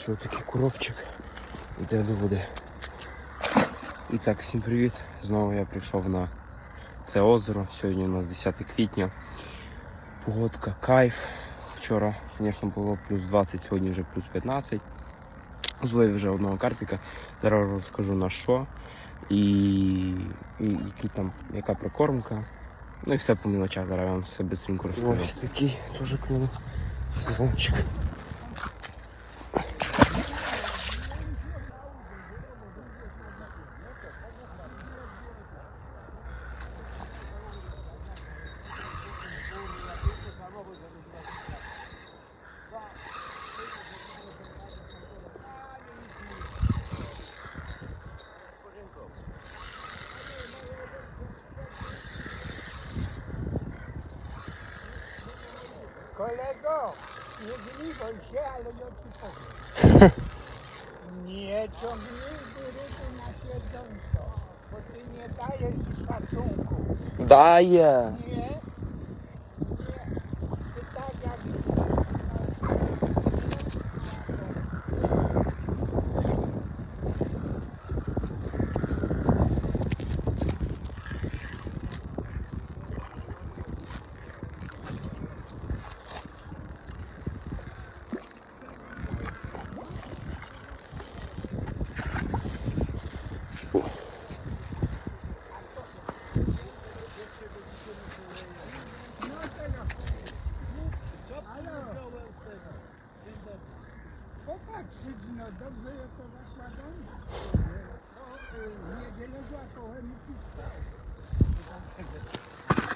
Перший отакий коробчик йде до води. І так, всім привіт. Знову я прийшов на це озеро. Сьогодні у нас 10 квітня. Погодка, кайф. Вчора, звісно, було плюс 20, сьогодні вже плюс 15. Зловив вже одного карпіка. Зараз розкажу на що. І, і які там, яка прикормка. Ну і все по мілочах, зараз я вам все швидко розкажу. Ось такий теж клюнув сезончик. kolego, nie gniwaj się, ale ja ci powiem. Nie ciągnij ryby na siedząco, bo ty nie dajesz szacunku. Daję. Nie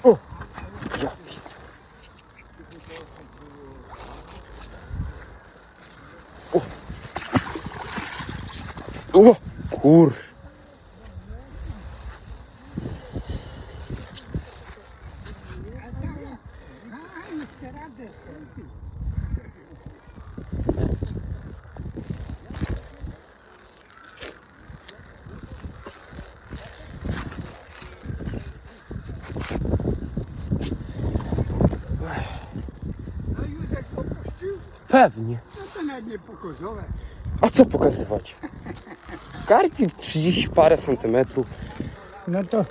O! Ja. O! O! Kur... Pewnie. No to nawet nie pokazowe. A co pokazywać? Karpik 30 parę centymetrów. No to,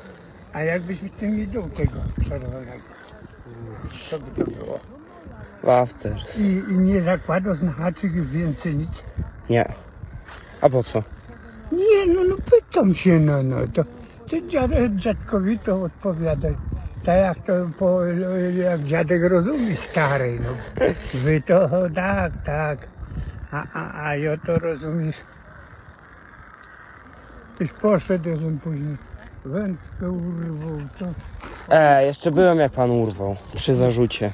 a jakbyś tym nie tego czerwonego, co by to było? After. I, i nie zakładasz na haczyk już więcej nic? Nie. A po co? Nie, no, no pytam się, no, no, to, to dziad, dziadkowi to odpowiadaj Tak jak to, po, jak dziadek rozumie stary, no. Wy to, tak, tak. A, a, a ja to rozumiesz. Tyś poszedł, ja bym później wędkę urwał, to... E, jeszcze byłem jak pan urwał. Przy zarzucie.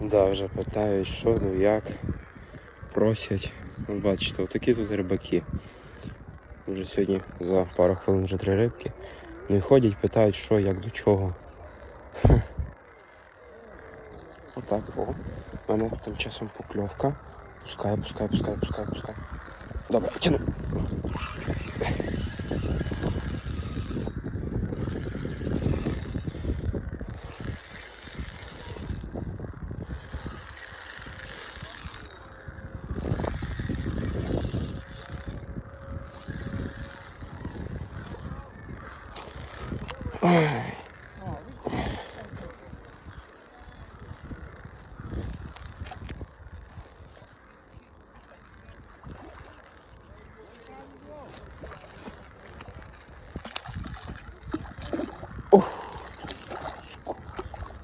Dobrze, питають, що, ну як, просять. Ну, бачите, отакі тут рибаки. Вже сьогодні за пару хвилин вже три рибки. Ну і ходять, питають, що, як, до чого. Отак, о. Мама тим часом покльовка. Пускай, пускай, пускай, пускай, пускай. Добре, тяну.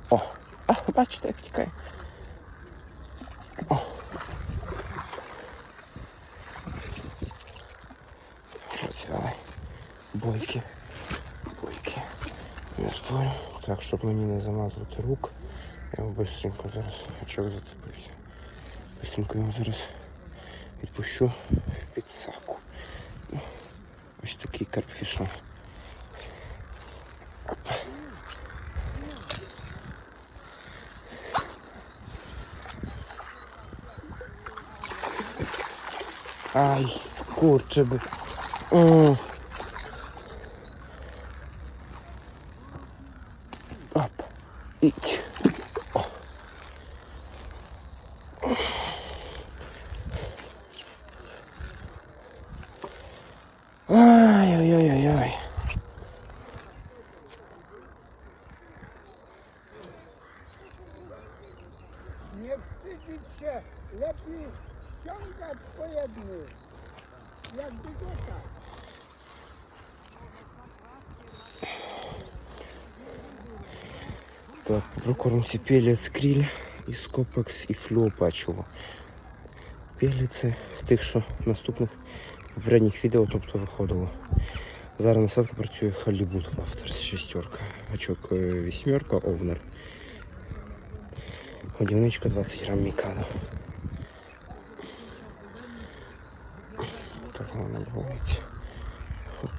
О, а, бачите, як тікає. О. Що це, давай? Бойки. Бойки. Не спорю. Так, щоб мені не замазувати рук. Я його быстренько зараз очок зацепився. Быстренько його зараз відпущу в підсаку. Ну, Ось такий карпфішон. Ай, скорче би. М. Оп. Іч. Так, про кормці пелець кріль і скопекс і флюо печиво. Пеліці в тих, що наступних попередніх відео тобто виходило. Зараз насадка працює Халібут Авторс шестерка. Гачок е, вісьмерка, овнер. Годівничка 20 грам мікадо. Так вона відбувається. Хоп.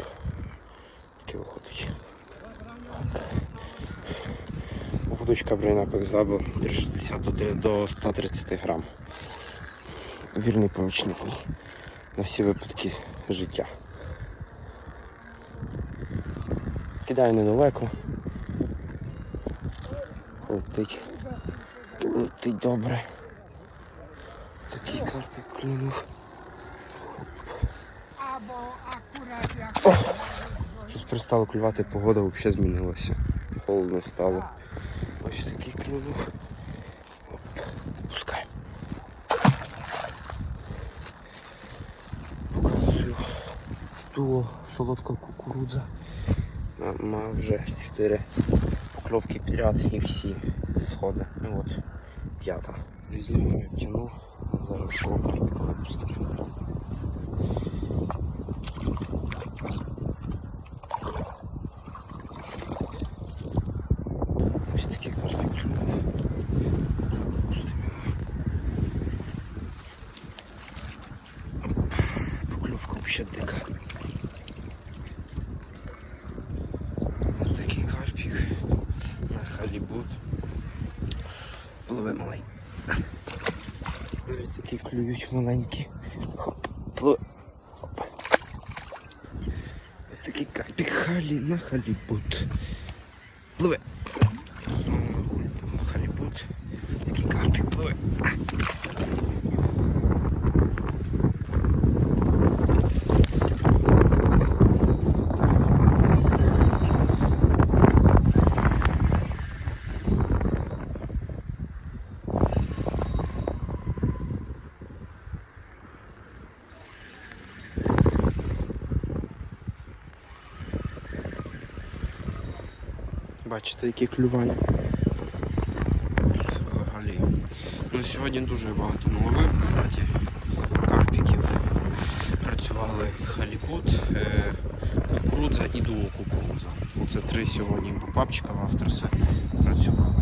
Водочка блін Пекзабл 360 до до 130 грам. Вірний помічник на всі випадки життя. Кидаю недалеко. Летить. Летить добре. Такий карпик клюнув. Щось перестало клювати, погода взагалі змінилася. Холодно стало. Оп, пускай. Показую. Дуо солодка кукурудза. А, Мав вже 4 покльовки підряд і всі сходи. Ну от, п'ята. Візьму, тяну, зараз шока випустимо. взагалі дика. Ось такий карпик на халібут. Пливе малий. Ось такі клюють маленькі. Хоп, пливе. Хоп. Ось такий карпик халі на халібут. Пливе. Халібут. Такий карпик пливе. Бачите, які клювання. Це взагалі. Ну, сьогодні дуже багато наловив, кстати, карпіків. Працювали халібут, е, кукурудза і дуо кукурудза. Оце три сьогодні папчика в авторсе працювали.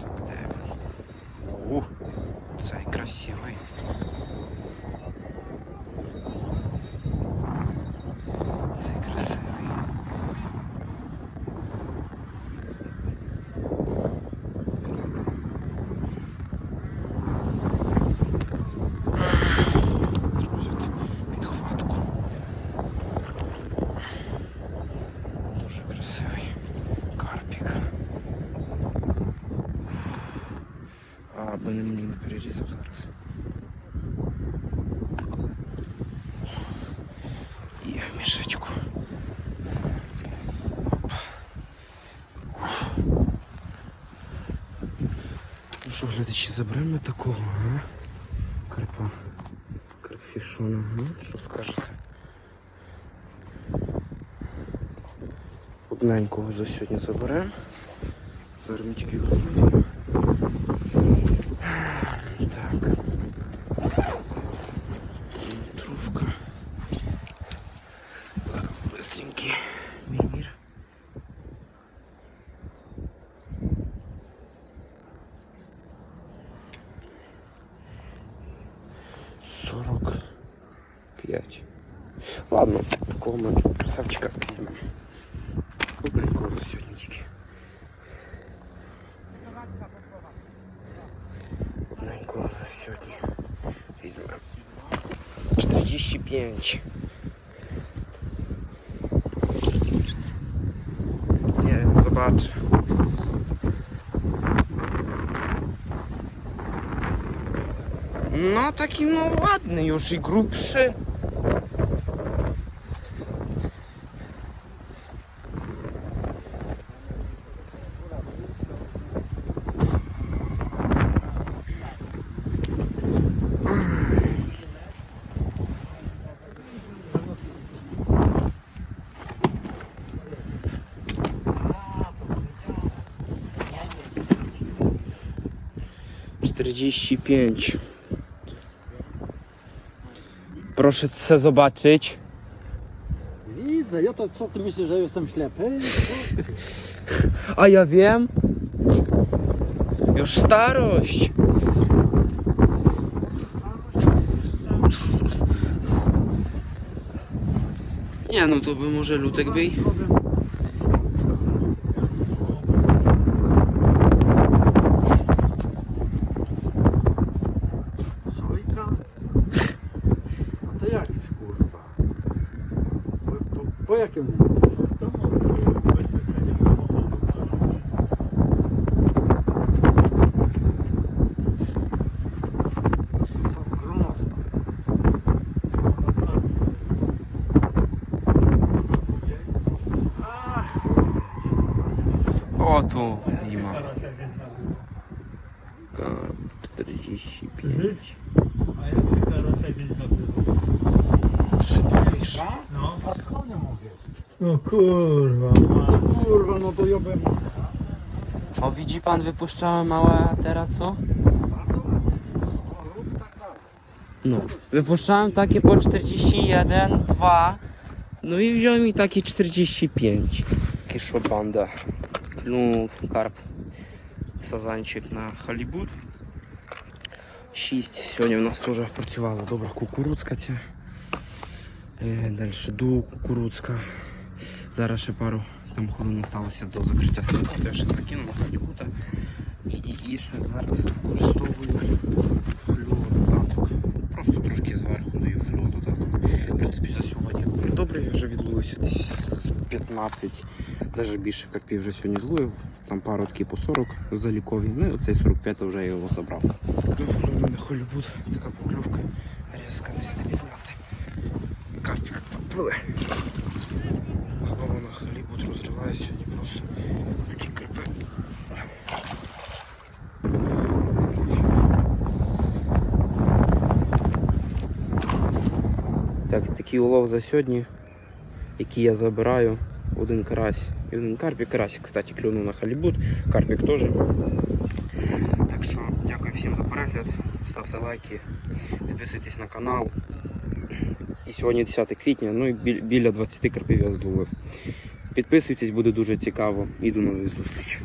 Так, де він? О, цей красивий. Цей красивий. Друзять підхватку. Дуже красивий карпік. А, би не мені не перерізав зараз. Є в мішечку. Ну що, глядачі, заберемо такого, а? Карпа. Карфішона, ну, що скажете? Одненького за сьогодні заберемо. Зараз ми тільки знайдемо. Так. Трушка. Быстренький. Мір-мір. Сорок п'ять. Ладно, такого ми красавчика візьмемо. silniki. Na głowę sierpnia. 45. Nie wiem, zobacz. No taki no ładny już i grubszy. 45. Proszę se zobaczyć. Widzę, ja to co ty myślisz, że jestem ślepy? A ja wiem. Już starość. Nie no to by może lutek był. Sojka? A to jak kurwa? Po, po, po jakim? Co gromasta? O tu nie ma. Karp 45. No, a skąd mówię? No kurwa. Co kurwa, no to ja bym... O widzi pan wypuszczałem małe, a teraz co? No. Wypuszczałem takie po 41, 2. No i wziąłem mi takie 45. Kiszo banda. Klunął karp. Сазанчик на халібут. 6. Сьогодні в нас теж працювала добра кукурудзка ця. Е, Далі ду кукурудзка. Зараз ще пару там хвилин сталося до закриття. Я ще закинув халібута. І, і, і ще зараз використовую 15, навіть більше карпів вже сьогодні зловив. Там пару по 40 залікові. Ну і оцей 45 вже я його забрав. Ну, у мене холібут, така покльовка. Різка не стісняти. Карпік попливе. Голова на халібут розриває сьогодні просто такі карпи. Так, такий улов за сьогодні, Який я забираю. Один карась і один карпік. Карасик, кстати, клюнув на халібут, карпік теж. Так що дякую всім за перегляд. Ставте лайки, підписуйтесь на канал. І сьогодні 10 квітня, ну і біля 20 карпів я зловив. Підписуйтесь, буде дуже цікаво. І до нових зустрічей.